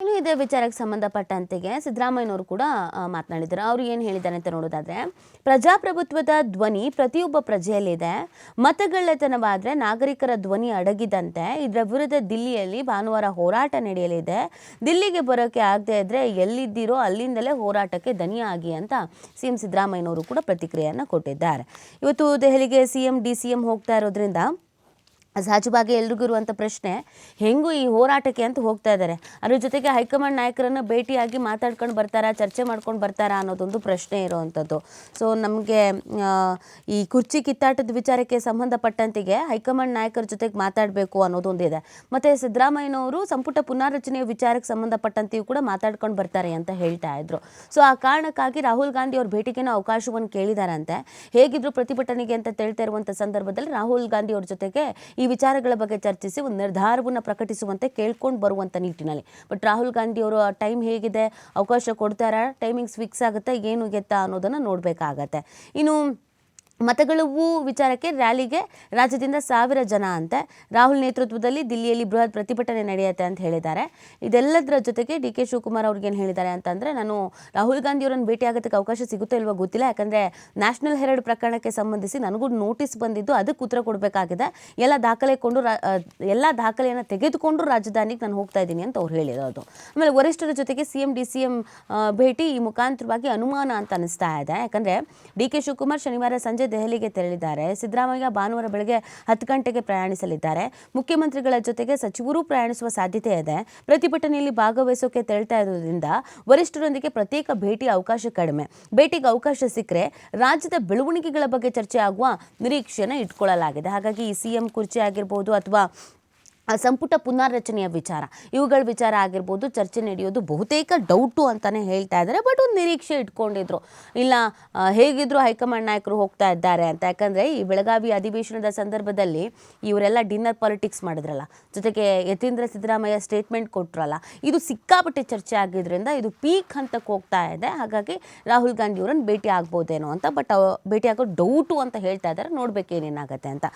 ಇನ್ನು ಇದೇ ವಿಚಾರಕ್ಕೆ ಸಂಬಂಧಪಟ್ಟಂತೆಗೆ ಸಿದ್ದರಾಮಯ್ಯನವರು ಕೂಡ ಮಾತನಾಡಿದರು. ಮಾತನಾಡಿದ್ದಾರೆ ಅವರು ಏನು ಹೇಳಿದ್ದಾರೆ ಅಂತ ನೋಡೋದಾದ್ರೆ, ಪ್ರಜಾಪ್ರಭುತ್ವದ ಧ್ವನಿ ಪ್ರತಿಯೊಬ್ಬ ಪ್ರಜೆಯಲ್ಲಿದೆ. ಮತಗಳ್ಳತನವಾದರೆ ನಾಗರಿಕರ ಧ್ವನಿ ಅಡಗಿದಂತೆ ಇದರ ವಿರುದ್ಧ ದಿಲ್ಲಿಯಲ್ಲಿ ಭಾನುವಾರ ಹೋರಾಟ ನಡೆಯಲಿದೆ. ದಿಲ್ಲಿಗೆ ಬರೋಕ್ಕೆ ಆಗದೆ ಇದ್ದರೆ ಎಲ್ಲಿದ್ದೀರೋ ಅಲ್ಲಿಂದಲೇ ಹೋರಾಟಕ್ಕೆ ದನಿಯಾಗಿ ಅಂತ ಸಿ ಎಂ ಸಿದ್ದರಾಮಯ್ಯನವರು ಕೂಡ ಪ್ರತಿಕ್ರಿಯೆಯನ್ನು ಕೊಟ್ಟಿದ್ದಾರೆ. ಇವತ್ತು ದೆಹಲಿಗೆ ಸಿಎಂ, ಡಿ ಸಿ ಎಂ ಹೋಗ್ತಾ ಇರೋದ್ರಿಂದ ಸಹಜವಾಗಿ ಎಲ್ರಿಗೂ ಇರುವಂಥ ಪ್ರಶ್ನೆ, ಹೆಂಗೂ ಈ ಹೋರಾಟಕ್ಕೆ ಅಂತ ಹೋಗ್ತಾ ಇದ್ದಾರೆ. ಅದ್ರ ಜೊತೆಗೆ ಹೈಕಮಾಂಡ್ ನಾಯಕರನ್ನು ಭೇಟಿಯಾಗಿ ಮಾತಾಡ್ಕೊಂಡು ಬರ್ತಾರಾ, ಚರ್ಚೆ ಮಾಡ್ಕೊಂಡು ಬರ್ತಾರಾ ಅನ್ನೋದೊಂದು ಪ್ರಶ್ನೆ ಇರುವಂಥದ್ದು ಸೊ ನಮಗೆ ಈ ಕುರ್ಚಿ ಕಿತ್ತಾಟದ ವಿಚಾರಕ್ಕೆ ಸಂಬಂಧಪಟ್ಟಂತೆಗೆ ಹೈಕಮಾಂಡ್ ನಾಯಕರ ಜೊತೆಗೆ ಮಾತಾಡಬೇಕು ಅನ್ನೋದೊಂದಿದೆ ಮತ್ತು ಸಿದ್ದರಾಮಯ್ಯನವರು ಸಂಪುಟ ಪುನಾರಚನೆಯ ವಿಚಾರಕ್ಕೆ ಸಂಬಂಧಪಟ್ಟಂತೆಯೂ ಕೂಡ ಮಾತಾಡ್ಕೊಂಡು ಬರ್ತಾರೆ ಅಂತ ಹೇಳ್ತಾ ಇದ್ರು. ಸೊ ಆ ಕಾರಣಕ್ಕಾಗಿ ರಾಹುಲ್ ಗಾಂಧಿ ಅವ್ರ ಭೇಟಿಗೇನೋ ಅವಕಾಶವನ್ನು ಕೇಳಿದಾರಂತೆ. ಹೇಗಿದ್ರು ಪ್ರತಿಭಟನೆಗೆ ಅಂತ ತಿಳ್ತಾ ಇರುವಂಥ ಸಂದರ್ಭದಲ್ಲಿ ರಾಹುಲ್ ಗಾಂಧಿ ಅವ್ರ ಜೊತೆಗೆ ಈ ವಿಚಾರಗಳ ಬಗ್ಗೆ ಚರ್ಚಿಸಿ ಒಂದು ನಿರ್ಧಾರವನ್ನು ಪ್ರಕಟಿಸುವಂತೆ ಕೇಳ್ಕೊಂಡು ಬರುವಂಥ ನಿಟ್ಟಿನಲ್ಲಿ. ಬಟ್ ರಾಹುಲ್ ಗಾಂಧಿ ಅವರು ಟೈಮ್ ಹೇಗಿದೆ? ಅವಕಾಶ ಕೊಡ್ತಾರಾ? ಟೈಮಿಂಗ್ಸ್ ಫಿಕ್ಸ್ ಆಗುತ್ತೆ? ಏನು ಗೆತ್ತಾ ಅನ್ನೋದನ್ನು ನೋಡಬೇಕಾಗತ್ತೆ. ಇನ್ನು ಮತಗಳವು ವಿಚಾರಕ್ಕೆ ರ್ಯಾಲಿಗೆ ರಾಜ್ಯದಿಂದ ಸಾವಿರ ಜನ ಅಂತೆ ರಾಹುಲ್ ನೇತೃತ್ವದಲ್ಲಿ ದಿಲ್ಲಿಯಲ್ಲಿ ಬೃಹತ್ ಪ್ರತಿಭಟನೆ ನಡೆಯುತ್ತೆ ಅಂತ ಹೇಳಿದ್ದಾರೆ. ಇದೆಲ್ಲದರ ಜೊತೆಗೆ ಡಿ ಕೆ ಶಿವಕುಮಾರ್ ಅವ್ರಿಗೇನು ಹೇಳಿದ್ದಾರೆ ಅಂತಂದರೆ, ನಾನು ರಾಹುಲ್ ಗಾಂಧಿ ಅವರನ್ನು ಭೇಟಿ ಆಗೋದಕ್ಕೆ ಅವಕಾಶ ಸಿಗುತ್ತೋ ಇಲ್ವೋ ಗೊತ್ತಿಲ್ಲ. ಯಾಕಂದರೆ ನ್ಯಾಷನಲ್ ಹೆರಡ್ ಪ್ರಕರಣಕ್ಕೆ ಸಂಬಂಧಿಸಿ ನನಗೂ ನೋಟಿಸ್ ಬಂದಿದ್ದು ಅದಕ್ಕೆ ಉತ್ತರ ಕೊಡಬೇಕಾಗಿದೆ. ಎಲ್ಲ ದಾಖಲೆ ಕೊಂಡು ಎಲ್ಲ ದಾಖಲೆಯನ್ನು ತೆಗೆದುಕೊಂಡು ರಾಜಧಾನಿಗೆ ನಾನು ಹೋಗ್ತಾ ಇದ್ದೀನಿ ಅಂತ ಅವ್ರು ಹೇಳಿರೋದು. ಆಮೇಲೆ ವರಿಷ್ಠರ ಜೊತೆಗೆ C M D C M ಭೇಟಿ ಈ ಮುಖಾಂತರವಾಗಿ ಅನುಮಾನ ಅಂತ ಅನಿಸ್ತಾ ಇದೆ. ಯಾಕಂದರೆ ಡಿ ಕೆ ಶಿವಕುಮಾರ್ ಶನಿವಾರ ಸಂಜೆ ದೆಹಲಿಗೆ ತೆರಳಿದ್ದಾರೆ. ಸಿದ್ದರಾಮಯ್ಯ ಭಾನುವಾರ ಬೆಳಗ್ಗೆ ಹತ್ತು ಗಂಟೆಗೆ ಪ್ರಯಾಣಿಸಲಿದ್ದಾರೆ. ಮುಖ್ಯಮಂತ್ರಿಗಳ ಜೊತೆಗೆ ಸಚಿವರು ಪ್ರಯಾಣಿಸುವ ಸಾಧ್ಯತೆ ಇದೆ. ಪ್ರತಿಭಟನೆಯಲ್ಲಿ ಭಾಗವಹಿಸೋಕೆ ತೆರಳ್ತಾ ಇರೋದ್ರಿಂದ ವರಿಷ್ಠರೊಂದಿಗೆ ಪ್ರತ್ಯೇಕ ಭೇಟಿ ಅವಕಾಶ ಕಡಿಮೆ. ಭೇಟಿಗೆ ಅವಕಾಶ ಸಿಕ್ಕರೆ ರಾಜ್ಯದ ಬೆಳವಣಿಗೆಗಳ ಬಗ್ಗೆ ಚರ್ಚೆ ಆಗುವ ನಿರೀಕ್ಷೆಯನ್ನು ಇಟ್ಕೊಳ್ಳಲಾಗಿದೆ. ಹಾಗಾಗಿ ಈ ಸಿಎಂ ಕುರ್ಚಿ ಆಗಿರ್ಬೋದು ಅಥವಾ ಸಂಪುಟ ಪುನಾರಚನೆಯ ವಿಚಾರ. ಇವುಗಳ ವಿಚಾರ ಆಗಿರ್ಬೋದು, ಚರ್ಚೆ ನಡೆಯೋದು ಬಹುತೇಕ ಡೌಟು ಅಂತಲೇ ಹೇಳ್ತಾ ಇದ್ದಾರೆ. ಬಟ್ ಒಂದು ನಿರೀಕ್ಷೆ ಇಟ್ಕೊಂಡಿದ್ರು. ಇಲ್ಲ ಹೇಗಿದ್ರು ಹೈಕಮಾಂಡ್ ನಾಯಕರು ಹೋಗ್ತಾ ಇದ್ದಾರೆ ಅಂತ. ಯಾಕಂದರೆ ಈ ಬೆಳಗಾವಿ ಅಧಿವೇಶನದ ಸಂದರ್ಭದಲ್ಲಿ ಇವರೆಲ್ಲ ಡಿನ್ನರ್ ಪಾಲಿಟಿಕ್ಸ್ ಮಾಡಿದ್ರಲ್ಲ. ಜೊತೆಗೆ ಯತೀಂದ್ರ ಸಿದ್ದರಾಮಯ್ಯ ಸ್ಟೇಟ್ಮೆಂಟ್ ಕೊಟ್ಟರಲ್ಲ ಇದು ಸಿಕ್ಕಾಪಟ್ಟೆ ಚರ್ಚೆ ಆಗಿದ್ದರಿಂದ ಇದು ಪೀಕ್ ಹಂತಕ್ಕೆ ಹೋಗ್ತಾ ಇದೆ. ಹಾಗಾಗಿ ರಾಹುಲ್ ಗಾಂಧಿ ಅವರನ್ನು ಭೇಟಿ ಆಗ್ಬೋದೇನೋ ಅಂತ. ಬಟ್ ಭೇಟಿ ಆಗೋ ಡೌಟು ಅಂತ ಹೇಳ್ತಾ ಇದ್ದಾರೆ. ನೋಡಬೇಕೇನೇನಾಗತ್ತೆ ಅಂತ.